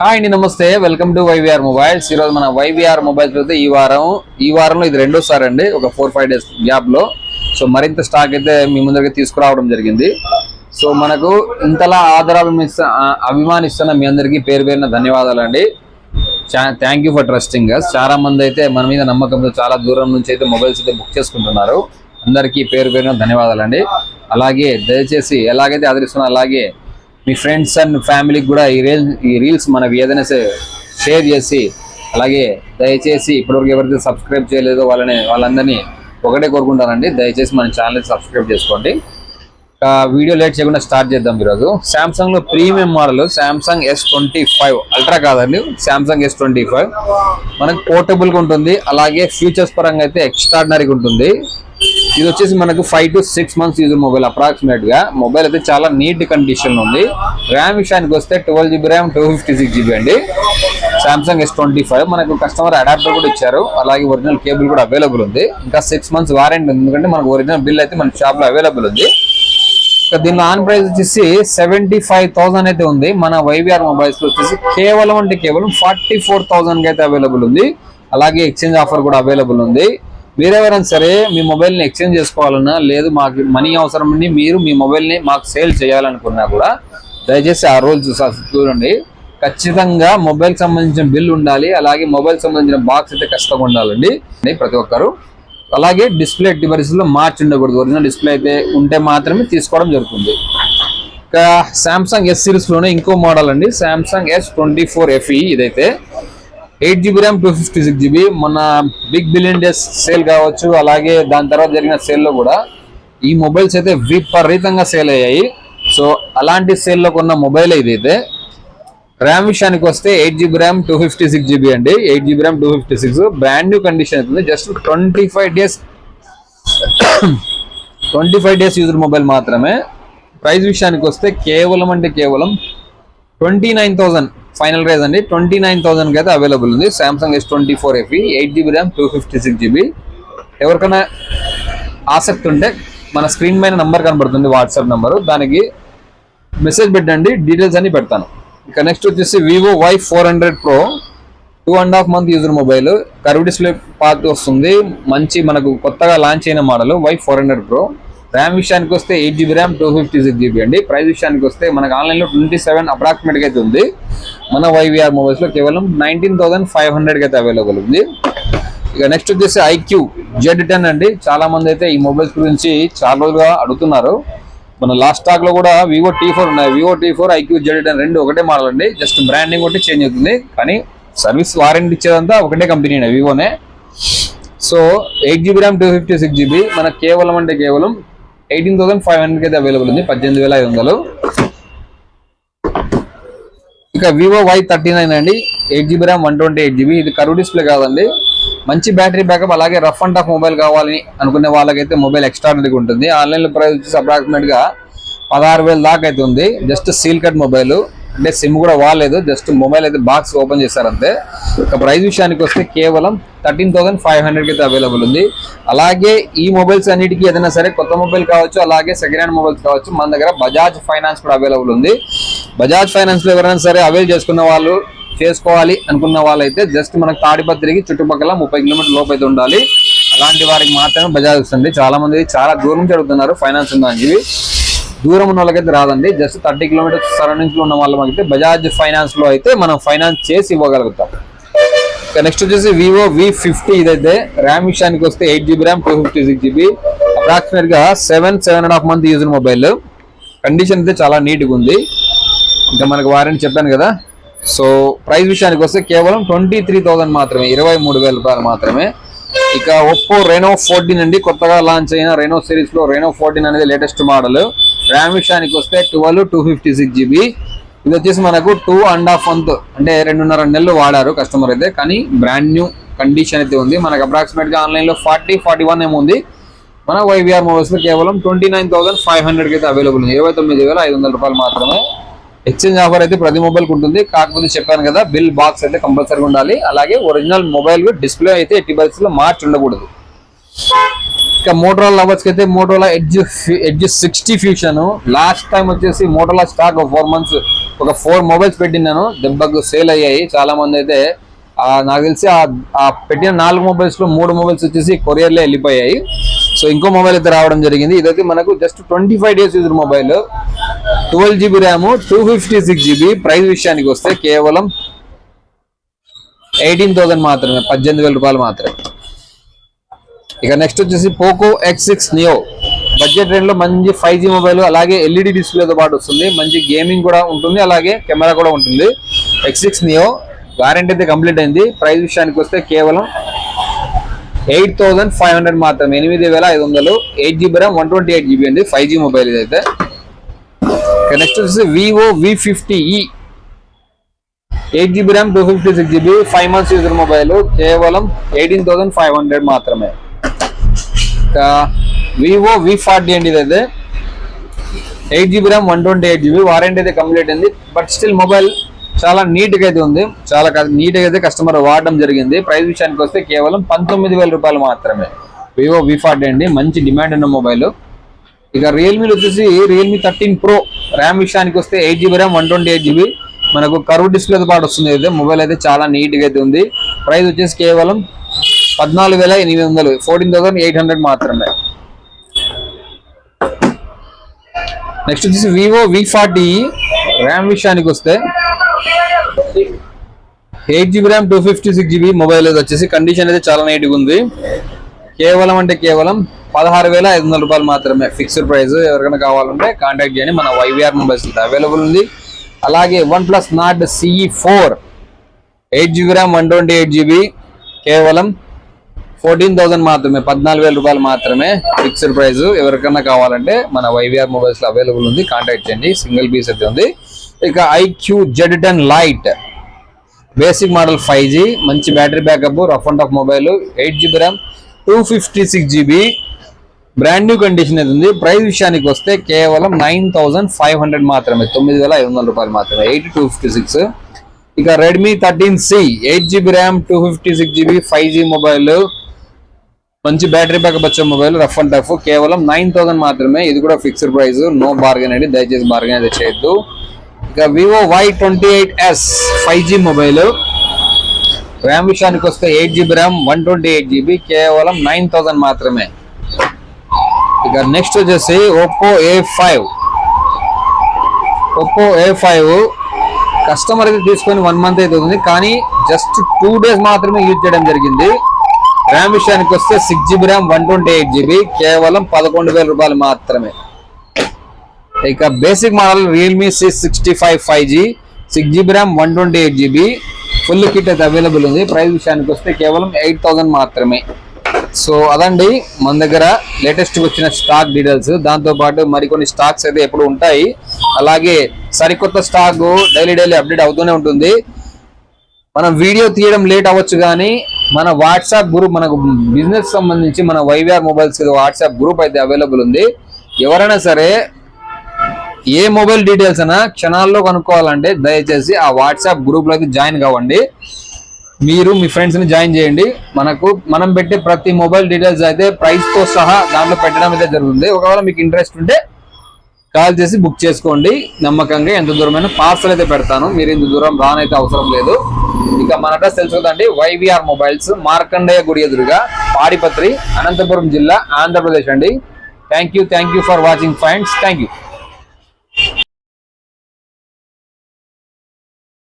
Hi అండి నమస్తే. Welcome to YVR mobiles ఈ రోజు మన వైవిఆర్ మొబైల్స్ అయితే ఈ వారం ఈ వారంలో ఇది రెండోసారి అండి ఒక ఫోర్ ఫైవ్ డేస్ గ్యాప్లో సో మరింత స్టాక్ అయితే మీ ముందరికి తీసుకురావడం జరిగింది. సో మనకు ఇంతలా ఆదరాభిమిస్త అభిమానిస్తున్న మీ అందరికీ పేరు పేరున ధన్యవాదాలు అండి thank you for trusting us చాలా మంది అయితే మన మీద నమ్మకంతో చాలా దూరం నుంచి అయితే మొబైల్స్ అయితే బుక్ చేసుకుంటున్నారు. అందరికీ పేరు పేరున ధన్యవాదాలు అండి అలాగే దయచేసి ఎలాగైతే ఆదరిస్తున్నా అలాగే మీ ఫ్రెండ్స్ అండ్ ఫ్యామిలీకి కూడా ఈ రీల్స్ ఈ రీల్స్ మనవి ఏదైనా షేర్ చేసి అలాగే దయచేసి ఇప్పటివరకు ఎవరైతే సబ్స్క్రైబ్ చేయలేదో వాళ్ళని వాళ్ళందరినీ ఒకటే కోరుకుంటానండి. దయచేసి మన ఛానల్ని సబ్స్క్రైబ్ చేసుకోండి. వీడియో లేట్ చేయకుండా స్టార్ట్ చేద్దాం ఈరోజు. శాంసంగ్లో premium model Samsung S twenty five ultra కాదండి. సామ్సంగ్ ఎస్ ట్వంటీ ఫైవ్ మనకు పోర్టబుల్గా ఉంటుంది. అలాగే ఫీచర్స్ పరంగా అయితే ఎక్స్ట్రాడినరీగా ఉంటుంది. ఇది వచ్చేసి మనకు five to six months use mobile అప్రాక్సిమేట్గా. మొబైల్ అయితే చాలా నీట్ కండిషన్ ఉంది. ర్యామ్ విషయానికి వస్తే twelve GB RAM two fifty six GB అండి. సామ్సంగ్ ఎస్ ట్వంటీ ఫైవ్ మనకు కస్టమర్ అడాప్టర్ కూడా ఇచ్చారు. అలాగే ఒరిజినల్ కేబుల్ కూడా అవైలబుల్ ఉంది. ఇంకా సిక్స్ మంత్స్ వారంటీ ఉంది. ఎందుకంటే మనకు ఒరిజినల్ బిల్ అయితే మన షాప్లో అవైలబుల్ ఉంది. ఇక దీనిలో ఆన్ ప్రైస్ వచ్చేసి సెవెంటీ ఫైవ్ థౌసండ్ అయితే ఉంది. మన వైవిఆర్ మొబైల్స్లో వచ్చేసి కేవలం అంటే కేవలం ఫార్టీ ఫోర్ థౌసండ్ అయితే అవైలబుల్ ఉంది. అలాగే ఎక్స్చేంజ్ ఆఫర్ కూడా అవైలబుల్ ఉంది. మీరెవరైనా సరే మీ మొబైల్ని ఎక్స్చేంజ్ చేసుకోవాలన్నా లేదు మాకు మనీ అవసరం మీరు మీ మొబైల్ని మాకు సేల్ చేయాలనుకున్నా కూడా దయచేసి ఆ రోజు చూసా- చూడండి. ఖచ్చితంగా మొబైల్ సంబంధించిన బిల్ ఉండాలి అలాగే మొబైల్ సంబంధించిన బాక్స్ అయితే ఖచ్చితంగా ఉండాలండి. ప్రతి ఒక్కరు. అలాగే డిస్ప్లే డివైస్లో మార్చి ఉండకూడదు. ఒరిజినల్ డిస్ప్లే అయితే ఉంటే మాత్రమే తీసుకోవడం జరుగుతుంది. ఇంకా శాంసంగ్ ఎస్ సిరీస్లోనే ఇంకో మోడల్ అండి. Samsung S twenty four FE ఇదైతే. Eight GB RAM two fifty six GB. మన బిగ్ బిలియన్ డేస్ సేల్ కావచ్చు అలాగే దాని తర్వాత జరిగిన సేల్లో కూడా ఈ మొబైల్స్ అయితే విపరీతంగా సేల్ అయ్యాయి. సో అలాంటి సేల్లో కొన్న మొబైల్ ఇదైతే. ర్యామ్ విషయానికి వస్తే eight GB RAM two fifty six GB అండి. Eight GB RAM two fifty six. Brand new condition అవుతుంది just twenty five days twenty five days user mobile మాత్రమే. ప్రైస్ విషయానికి వస్తే కేవలం అంటే కేవలం twenty nine thousand final price అండి. Twenty nine థౌసండ్కి అయితే అవైలబుల్ ఉంది. Samsung S twenty four FE eight GB RAM two fifty six GB ఎవరికైనా ఆసక్తి ఉంటే మన స్క్రీన్ పైన నంబర్ కనబడుతుంది వాట్సాప్ నంబరు. దానికి మెసేజ్ పెట్టండి డీటెయిల్స్ అన్ని పెడతాను. ఇక నెక్స్ట్ వచ్చేసి Vivo Y four hundred pro two and half month user mobile curve display path వస్తుంది. మంచి మనకు కొత్తగా లాంచ్ అయిన model Y four hundred pro RAM విషయానికి వస్తే eight GB RAM two fifty six GB అండి. ప్రైస్ విషయానికి వస్తే మనకు ఆన్లైన్లో ట్వంటీ సెవెన్ అప్రాక్సిమేట్గా అయితే ఉంది. మన వైవిఆర్ మొబైల్స్లో కేవలం నైన్టీన్ థౌసండ్ ఫైవ్ హండ్రెడ్కి అయితే అవైలబుల్ ఉంది. ఇక నెక్స్ట్ వచ్చేసి ఐక్యూ జెడ్ టెన్ అండి. చాలా మంది అయితే ఈ మొబైల్స్ గురించి చాలా రోజులుగా అడుగుతున్నారు. మన లాస్ట్ స్టాక్లో కూడా వివో టీ ఫోర్ ఉన్నాయి. Vivo T four iQOO Z ten రెండు ఒకటే మోడల్ అండి. జస్ట్ బ్రాండింగ్ ఒకటి చేంజ్ అవుతుంది. కానీ సర్వీస్ వారంటీ ఇచ్చేదంతా ఒకటే company వివోనే so eight GB RAM two fifty six GB మనకు కేవలం అంటే కేవలం ఎయిటీన్ థౌసండ్ ఫైవ్ హండ్రెడ్ అయితే అవైలబుల్ ఉంది. పద్దెనిమిది వేల ఐదు వందలు. ఇక వివో వై థర్టీ నైన్ అండి. Eight GB RAM one twenty eight GB ఇది కరువు డిస్ప్లే కాదండి. మంచి బ్యాటరీ బ్యాకప్ అలాగే రఫ్ అండ్ టఫ్ మొబైల్ కావాలని అనుకునే వాళ్ళకైతే మొబైల్ ఎక్స్ట్రాడనరీగా ఉంటుంది. ఆన్లైన్ ప్రైస్ వచ్చేసి అప్రాక్సిమేట్గా పదహారు వేల దాకా అయితే ఉంది. జస్ట్ సీల్ కట్ మొబైల్ అంటే సిమ్ కూడా వాడలేదు జస్ట్ మొబైల్ అయితే బాక్స్ ఓపెన్ చేశారంతే. ఇక ప్రైస్ విషయానికి వస్తే కేవలం థర్టీన్ థౌసండ్ ఫైవ్ హండ్రెడ్ అయితే అవైలబుల్ ఉంది. అలాగే ఈ మొబైల్స్ అన్నిటికీ ఏదైనా సరే కొత్త మొబైల్ కావచ్చు అలాగే సెకండ్ హ్యాండ్ మొబైల్స్ కావచ్చు మన దగ్గర బజాజ్ ఫైనాన్స్ కూడా అవైలబుల్ ఉంది. బజాజ్ ఫైనాన్స్లో ఎవరైనా సరే అవైల్ చేసుకున్న వాళ్ళు చేసుకోవాలి అనుకున్న వాళ్ళైతే జస్ట్ మనకు తాడిపత్రికి చుట్టుపక్కల ముప్పై కిలోమీటర్ లోపు అయితే ఉండాలి. అలాంటి వారికి మాత్రమే బజాజ్ వస్తుంది. చాలా మంది చాలా దూరం నుంచి అడుగుతున్నారు ఫైనాన్స్ ఉందని చెప్పి. దూరం ఉన్న వాళ్ళకైతే రాదండి. జస్ట్ థర్టీ కిలోమీటర్స్ సరౌండింగ్స్లో ఉన్న వాళ్ళకైతే బజాజ్ ఫైనాన్స్లో అయితే మనం ఫైనాన్స్ చేసి ఇవ్వగలుగుతాం. నెక్స్ట్ వచ్చేసి వివో వి ఫిఫ్టీ ఇదైతే ర్యామ్ విషయానికి వస్తే eight GB RAM two fifty six GB అప్రాక్సిమేట్గా seven seven and half month use mobile condition అయితే చాలా నీట్గా ఉంది. ఇంకా మనకు వారంటీ చెప్పాను కదా. సో ప్రైస్ విషయానికి వస్తే కేవలం ట్వంటీ త్రీ థౌసండ్ మాత్రమే ఇరవై మూడు వేల రూపాయలు మాత్రమే. ఇక ఒప్పో రెనో ఫోర్టీన్ అండి. కొత్తగా లాంచ్ అయిన రెనో సిరీస్లో రెనో ఫోర్టీన్ అనేది లేటెస్ట్ మోడల్ ర్యామ్ విషయానికి వస్తే twelve two fifty six GB ఇది వచ్చేసి మనకు టూ అండ్ హాఫ్ మంత్ అంటే రెండున్నర నెలలు వాడారు కస్టమర్ అయితే. కానీ బ్రాండ్ న్యూ కండిషన్ అయితే ఉంది. మనకు అప్రాక్సిమేట్గా ఆన్లైన్లో ఫార్టీ ఫార్టీ వన్ ఏమో ఉంది. మన వైవిఆర్ మొబైల్స్ కేవలం twenty nine thousand five hundred అయితే అవైలబుల్ ఉంది. ఇరవై తొమ్మిది వేల ఐదు వందల రూపాయలు మాత్రమే ఎక్స్చేంజ్ ఆఫర్ అయితే ప్రతి మొబైల్ ఉంటుంది. కాకపోతే చెప్పాను కదా బిల్ బాక్స్ అయితే కంపల్సరీగా ఉండాలి. అలాగే ఒరిజినల్ మొబైల్ డిస్ప్లే అయితే ఎట్టి పరిస్థితుల్లో మార్చి ఉండకూడదు. ఇక మోటోలా లవర్స్కి అయితే Motorola edge edge sixty fusion last time వచ్చేసి మోటోలా స్టాక్ ఫోర్ మంత్స్ ఒక ఫోర్ మొబైల్స్ పెట్టినాను దెబ్బకు సేల్ అయ్యాయి. చాలా మంది అయితే నాకు తెలిసి ఆ పెట్టిన నాలుగు మొబైల్స్లో మూడు మొబైల్స్ వచ్చేసి కొరియర్లో వెళ్ళిపోయాయి. సో ఇంకో మొబైల్ అయితే రావడం జరిగింది. ఇదైతే మనకు just twenty five days user mobile twelve GB RAM two fifty six GB price విషయానికి వస్తే కేవలం ఎయిటీన్ థౌసండ్ మాత్రమే పద్దెనిమిది వేల రూపాయలు మాత్రమే. ఇక నెక్స్ట్ వచ్చేసి Poco X six Neo budget రేంజ్లో మంచి ఫైవ్ జీ మొబైల్ అలాగే ఎల్ఈడి డిస్ప్లేతో పాటు వస్తుంది. మంచి గేమింగ్ కూడా ఉంటుంది అలాగే కెమెరా కూడా ఉంటుంది. ఎక్స్ సిక్స్ నియో వారంటీ అయితే కంప్లీట్ అయింది. ప్రైస్ విషయానికి వస్తే కేవలం ఎయిట్ థౌసండ్ ఫైవ్ హండ్రెడ్ మాత్రమే. ఎనిమిది వేల ఐదు వందలు. Eight GB RAM one twenty eight GB అండి ఫైవ్ జీ మొబైల్ ఇదైతే నెక్స్ట్ వచ్చేసి Vivo V fifty e eight GB RAM two fifty six GB five months user mobile కేవలం ఎయిటీన్ థౌసండ్ ఫైవ్ హండ్రెడ్ మాత్రమే. ఇంకా వివో వి ఫార్టీ అండి ఇదైతే eight GB RAM one twenty eight GB warranty అయితే complete అయింది. But still mobile చాలా నీట్గా అయితే ఉంది. చాలా నీట్గా అయితే కస్టమర్ వాడడం జరిగింది. ప్రైస్ విషయానికి వస్తే కేవలం పంతొమ్మిది వేల రూపాయలు మాత్రమే. వివో వి ఫార్టీ అండి. మంచి డిమాండ్ ఉన్న మొబైల్. ఇక రియల్మీలో వచ్చేసి రియల్మీ థర్టీన్ ప్రో ర్యామ్ విషయానికి వస్తే eight GB RAM one twenty eight GB మనకు కర్వ్ డిస్ప్లేతో పాటు వస్తుంది అయితే. మొబైల్ అయితే చాలా నీట్గా అయితే ఉంది. ప్రైస్ వచ్చేసి కేవలం పద్నాలుగు వేల ఎనిమిది వందలు. ఫోర్టీన్ థౌసండ్ ఎయిట్ హండ్రెడ్ మాత్రమే. నెక్స్ట్ వచ్చేసి వివో వి ఫార్టీ ర్యామ్ విషయానికి వస్తే eight GB RAM two fifty six GB mobile అయితే వచ్చేసి. కండిషన్ అయితే చాలా నీట్గా ఉంది. కేవలం అంటే కేవలం పదహారు వేల ఐదు వందల రూపాయలు మాత్రమే. ఫిక్స్డ్ ప్రైస్ ఎవరికైనా కావాలంటే కాంటాక్ట్ చేయండి. మన వైవిఆర్ మొబైల్స్ అవైలబుల్ ఉంది. అలాగే one plus Nord CE four eight GB RAM one twenty eight GB కేవలం ఫోర్టీన్ థౌసండ్ మాత్రమే. పద్నాలుగు వేల రూపాయలు మాత్రమే ఫిక్స్డ్ ప్రైస్ ఎవరికైనా కావాలంటే మన వైవిఆర్ మొబైల్స్లో అవైలబుల్ ఉంది. కాంటాక్ట్ చేయండి. సింగిల్ పీస్ అయితే ఉంది. ఇక iQOO Z ten lite. Basic model five G మంచి battery backup rough and tough mobile eight GB RAM two fifty six GB. Brand new condition అయితే ఉంది? ప్రైస్ విషయానికి వస్తే కేవలం నైన్ థౌసండ్ ఫైవ్ హండ్రెడ్ మాత్రమే తొమ్మిది వేల ఐదు వందల రూపాయలు మాత్రమే ఎయిట్ టూ ఫిఫ్టీ సిక్స్. ఇక Redmi thirteen C eight GB RAM two fifty six GB five G mobile. మంచి బ్యాటరీ బ్యాకప్ వచ్చే మొబైల్ రఫ్ అండ్ టఫ్ కేవలం నైన్ థౌసండ్ మాత్రమే. ఇది కూడా ఫిక్స్డ్ ప్రైస్ నో బార్గెన్ అండి దయచేసి బార్గెన్ అయితే చేయొద్దు. ఇక Vivo Y twenty eight S five G mobile RAM విషయానికి వస్తే eight GB RAM one twenty eight GB కేవలం నైన్ థౌజండ్ మాత్రమే. ఇక నెక్స్ట్ వచ్చేసి Oppo A five Oppo A five customer అయితే తీసుకొని వన్ మంత్ అయితే ఉంది కానీ జస్ట్ టూ డేస్ మాత్రమే యూజ్ చేయడం జరిగింది. ర్యామ్ విషయానికి వస్తే six GB RAM one twenty eight GB కేవలం పదకొండు వేల రూపాయలు మాత్రమే. ఇక basic model Realme six sixty five five G six GB RAM one twenty eight GB full kit అయితే అవైలబుల్ ఉంది. ప్రైస్ విషయానికి వస్తే కేవలం ఎయిట్ థౌసండ్ మాత్రమే. సో అదండి మన దగ్గర లేటెస్ట్ వచ్చిన స్టాక్ డీటెయిల్స్ దాంతోపాటు మరికొన్ని స్టాక్స్ అయితే ఎప్పుడు ఉంటాయి. అలాగే సరికొత్త స్టాక్ డైలీ డైలీ అప్డేట్ అవుతూనే ఉంటుంది. మనం వీడియో తీయడం లేట్ అవ్వచ్చు కానీ మన వాట్సాప్ గ్రూప్ మనకు బిజినెస్ సంబంధించి మన వైవిఆర్ మొబైల్స్ వాట్సాప్ గ్రూప్ అయితే అవైలబుల్ ఉంది. ఎవరైనా సరే ఏ మొబైల్ డీటెయిల్స్ అయినా క్షణాల్లో కనుక్కోవాలంటే దయచేసి ఆ వాట్సాప్ గ్రూప్లోకి జాయిన్ కావండి. మీరు మీ ఫ్రెండ్స్ని జాయిన్ చేయండి. మనకు మనం పెట్టే ప్రతి మొబైల్ డీటెయిల్స్ అయితే ప్రైస్తో సహా దాంట్లో పెట్టడం అయితే జరుగుతుంది. ఒకవేళ మీకు ఇంట్రెస్ట్ ఉంటే కాల్ చేసి బుక్ చేసుకోండి. నమ్మకంగా ఎంత దూరమైన పార్సల్ అయితే పెడతాను. మీరు ఇంత దూరం రానైతే అవసరం లేదు. ఇక మన అడ్రస్ తెలుసు కదండి వైవిఆర్ మొబైల్స్ మార్కండేయ గుడి ఎదురుగా పాడిపత్రి అనంతపురం జిల్లా ఆంధ్రప్రదేశ్ అండి. Thank you thank you for watching friends thank you